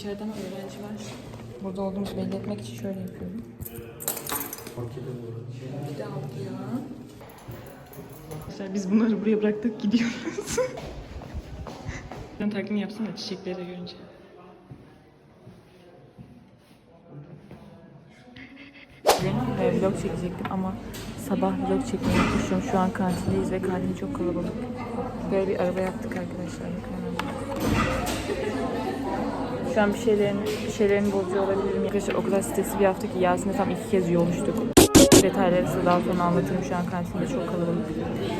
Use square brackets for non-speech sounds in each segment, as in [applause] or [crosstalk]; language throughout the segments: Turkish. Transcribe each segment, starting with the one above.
içeride ama öğrenci var. Burada olduğumuzu belli etmek için şöyle yapıyorum. Bir de aldı ya. Arkadaşlar biz bunları buraya bıraktık gidiyoruz. [laughs] Sen taklidini yapsana çiçekleri de görünce. Ve vlog çekecektim ama sabah vlog çekmeyi unutmuşum. Şu an kantindeyiz ve kantin çok kalabalık. Böyle bir araba yaptık arkadaşlar. Bakın. Şu an bir şeylerin, bir şeylerin bozuyor olabilirim. Arkadaşlar o kadar stresli bir hafta ki Yasin'le tam iki kez yolmuştuk. Detayları size daha sonra anlatırım. Şu an kantinde çok kalabalık.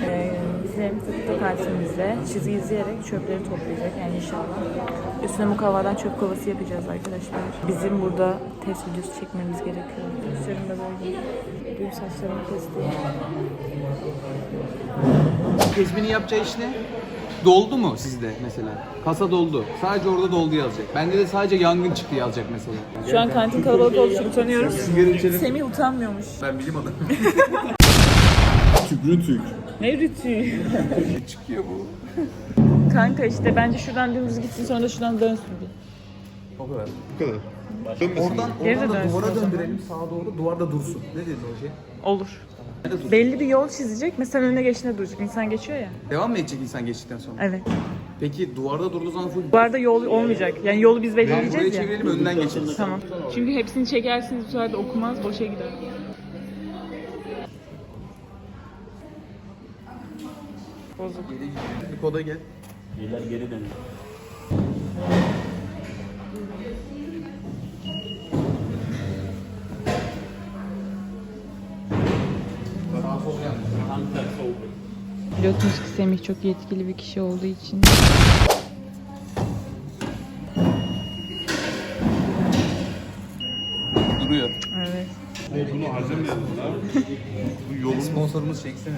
Ee, bizim tıpta kantinimizde çizgi izleyerek çöpleri toplayacak yani inşallah. Üstüne mukavvadan çöp kovası yapacağız arkadaşlar. Bizim burada test videosu çekmemiz gerekiyor. Saçlarım da böyle. Bugün saçlarımı kestim. Kesmini yapacağı iş ne? Doldu mu sizde mesela? Kasa doldu. Sadece orada doldu yazacak. Bende de sadece yangın çıktı yazacak mesela. Şu an kantin kalabalık olduğu için utanıyoruz. Semih utanmıyormuş. Ben bilim adamı. Rütük. [laughs] Ne rütü? Çıkıyor bu. Kanka işte bence şuradan dümdüz gitsin sonra da şuradan dönsün bir. O kadar. Bu kadar. Oradan, Geri de oradan da dönsün o duvara zaman. döndürelim sağa doğru duvarda dursun. Ne dedin o şey? Olur. Belli bir yol çizecek. Mesela önüne geçtiğinde duracak. İnsan geçiyor ya. Devam mı edecek insan geçtikten sonra? Evet. Peki duvarda durduğu zaman full... Bu arada yol olmayacak. Yani yolu biz belirleyeceğiz ya. çevirelim önden geçeriz. Tamam. Çünkü hepsini çekersiniz bu sefer de okumaz, boşa gider. Bozuk. Bir koda gel. İyiler geri dönüyor. Ki Semih çok yetkili bir kişi olduğu için. Duruyor. Evet. Bunu harcamayalım lan. [laughs] Bu yolun Sponsorumuz çeksene.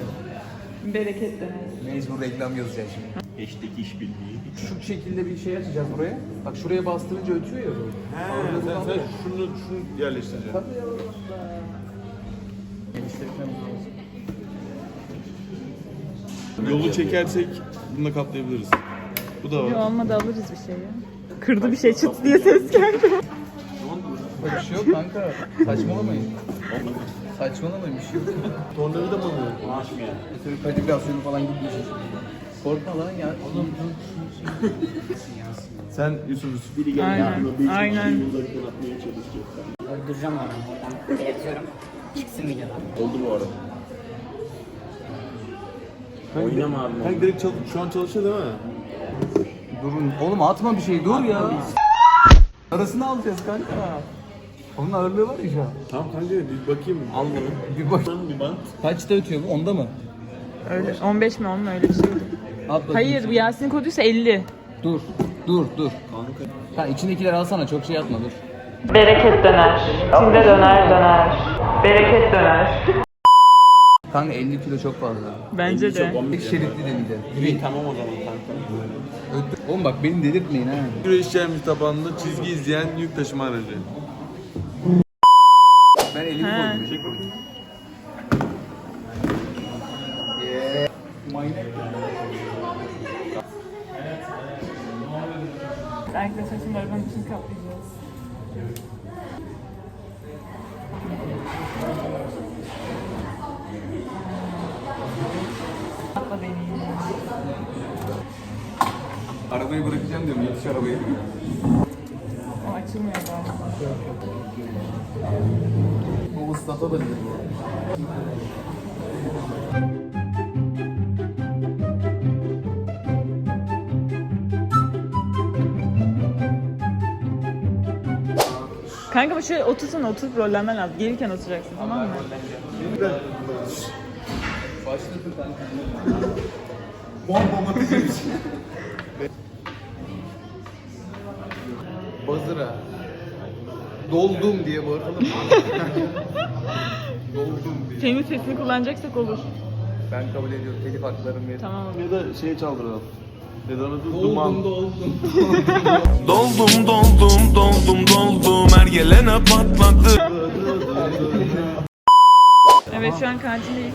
Bereket de. Mecbur reklam yazacağız şimdi. eşteki işbirliği. Şu şekilde bir şey açacağız buraya. Bak şuraya bastırınca ötüyor ya. He, sen, sen şunu, şunu yerleştireceksin. Yolu çekersek bununla kaplayabiliriz. Bu da Yok var. olmadı alırız bir şey ya. Kırdı bir şey çıt diye ses geldi. Böyle bir şey yok kanka. Saçmalamayın. Saçmalamayın bir şey yok. Tornavida mı alıyor? Maaş mı yani? Sürü kalibrasyonu falan gitmiş. Korkma lan ya. Oğlum Sen Yusuf Yusuf. Biri geldi. Aynen. Aynen. Öldüreceğim onu. Oradan belirtiyorum. Çıksın videodan. Oldu bu arada. Oynama abi. Kanka direkt çal- şu an çalışıyor değil mi? Durun. Oğlum atma bir şey dur ya. Arasını alacağız kanka. Onun ağırlığı var ya şu an. Tamam kanka bir bakayım. Al bunu. Bir bak. Bir bant. Kaçta ötüyor bu? Onda mı? Öyle 15 mi 10 mu öyle bir şeydi. At bakayım. Hayır bu Yasin koduysa 50. Dur. Dur dur. Kanka. Ha içindekileri alsana çok şey atma dur. Bereket döner. İçinde döner döner. Bereket döner. Kanka 50 kilo çok fazla. Bence de. Tek şeritli deneyeceğiz. İyi tamam o zaman kanka. Oğlum bak beni delirtmeyin ha. Güreşeceğimiz tabanında çizgi izleyen yük taşıma aracı. Arabayı bırakacağım diyorum yetiş arabayı. O açılmıyor galiba. Bu ıslatabilir bu. Kanka ama şöyle otursana oturup rollenmen lazım. Gelirken oturacaksın tamam mı? Başladı kanka. Bom bom Bazıra. Doldum diye bağıralım. Doldum diye. Senin sesini kullanacaksak olur. Ben kabul ediyorum. Telif haklarım verin. Tamam. Ya da şeye çaldıralım. Ne de adı? Doldum Duman. doldum. Doldum doldum doldum doldum her gelene patladı Evet şu an kantindeyiz.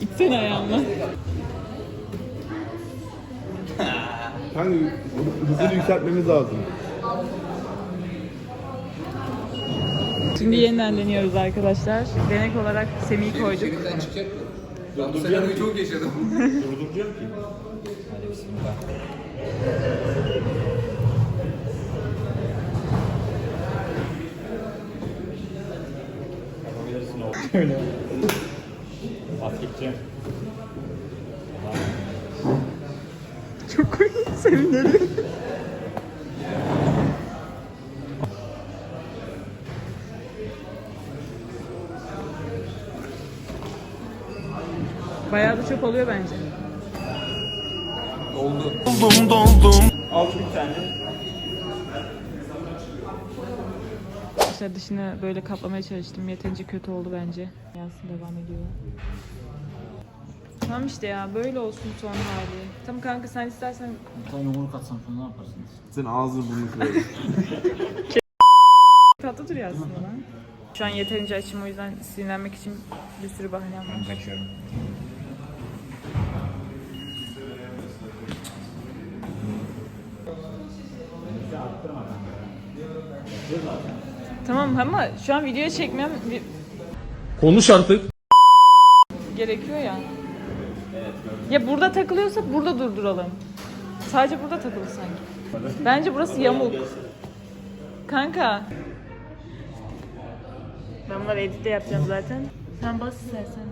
İtsene ayağımla. Kanka hızını yükseltmemiz lazım. Şimdi yeniden deniyoruz arkadaşlar. Denek olarak Semih'i koyduk. Elimden çıkacak mı? Ben bu senaryoyu çok yaşadım. Durduracağım ki. Çok komik sevinirim. Bayağı da çok oluyor bence. Oldu. Doldum doldum İşte dışını böyle kaplamaya çalıştım. Yeterince kötü oldu bence. Yansın devam ediyor. Tamam işte ya böyle olsun son hali. Tamam kanka sen istersen Sen yumruk atsan şunu ne yaparsınız? Sen ağzını burnunu kırarım. [laughs] tatlı duruyor aslında lan. Şu an yeterince açım o yüzden sinirlenmek için bir sürü bahanem var. Kaçıyorum. Tamam ama şu an videoya çekmem bir- Konuş artık. gerekiyor ya. Ya burada takılıyorsa burada durduralım. Sadece burada takılı sanki. Bence burası yamuk. Kanka. Ben bunları editte yapacağım zaten. Sen bas istersen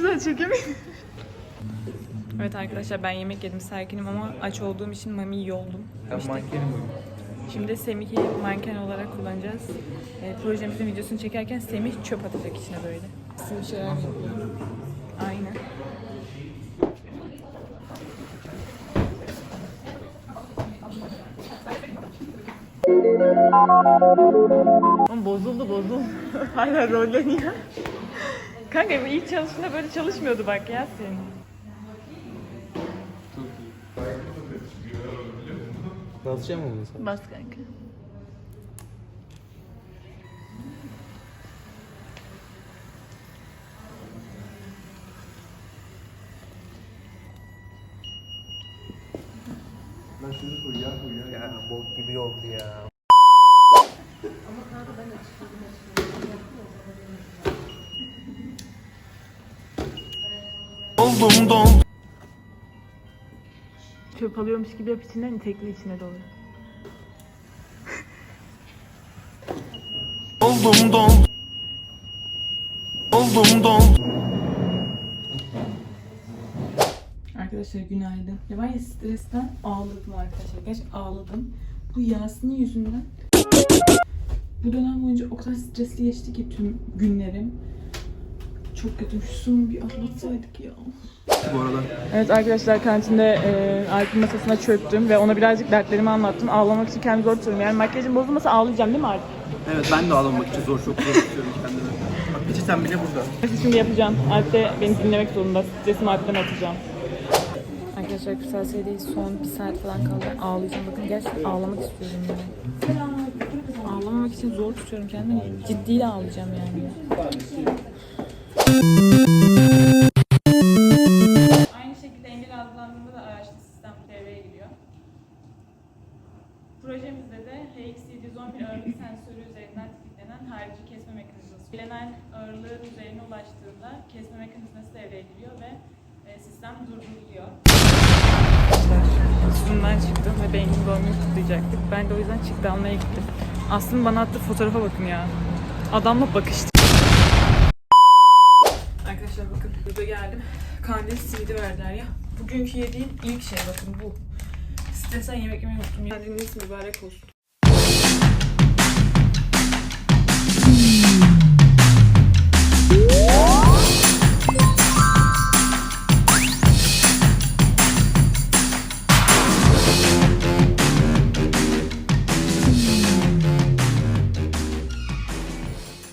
güzel çekemedim. Evet arkadaşlar ben yemek yedim sakinim ama aç olduğum için mami yiyor oldum. Ben mankenim bugün. Şimdi Semih'i manken olarak kullanacağız. E, projemizin videosunu çekerken Semih çöp atacak içine böyle. Şeyler yapıyorum. Aynen. Oğlum bozuldu bozuldu. [laughs] Hala rolleniyor. Kanka ilk çalıştığında böyle çalışmıyordu bak ya senin. Basacağım mı bunu sen? Bas kanka. Ya bok gibi oldu ya. Doldum doldum Çöp alıyormuş gibi yap içinden itekli içine doğru. Doldum doldum Doldum doldum Arkadaşlar günaydın. Ya ben ya stresten ağladım arkadaşlar. Gerçekten ağladım. Bu Yasin'in yüzünden bu dönem boyunca o kadar stresli geçti ki tüm günlerim. Çok kötü. Şu sunumu bir atlatsaydık ya. Bu arada Evet arkadaşlar kantinde e, Alp'in masasına çöktüm ve ona birazcık dertlerimi anlattım. Ağlamak için kendimi zor tutuyorum. Yani makyajım bozulmasa ağlayacağım değil mi Alp? Evet ben de ağlamak için zor çok zor tutuyorum kendimi. Bak peçeten bile burada. Şimdi yapacağım. Alp de beni dinlemek zorunda. Stresimi Alp'ten atacağım. Arkadaşlar kırtasiyedeyiz. Son bir saat falan kaldı. Ağlayacağım. Bakın gerçekten ağlamak istiyorum yani. Ağlamamak için zor tutuyorum kendimi. Ciddiyle ağlayacağım yani. Aynı şekilde engel algılandığında da araçlı sistem devreye giriyor. Projemizde de HX711 ağırlık sensörü üzerinden tetiklenen harici kesme mekanizması. Bilenen ağırlığın üzerine ulaştığında kesme mekanizması devreye giriyor ve e, sistem durduruluyor. Sunumdan çıktım ve Bengin doğum günü kutlayacaktık. Ben de o yüzden çıktı almaya gittim. Aslında bana attığı fotoğrafa bakın ya. Adamla bakıştı. Arkadaşlar bakın burada geldim. Kandil simidi verdiler ya. Bugünkü yediğim ilk şey bakın bu. Stresten yemek yemeyi unuttum. Kandiliniz mübarek olsun.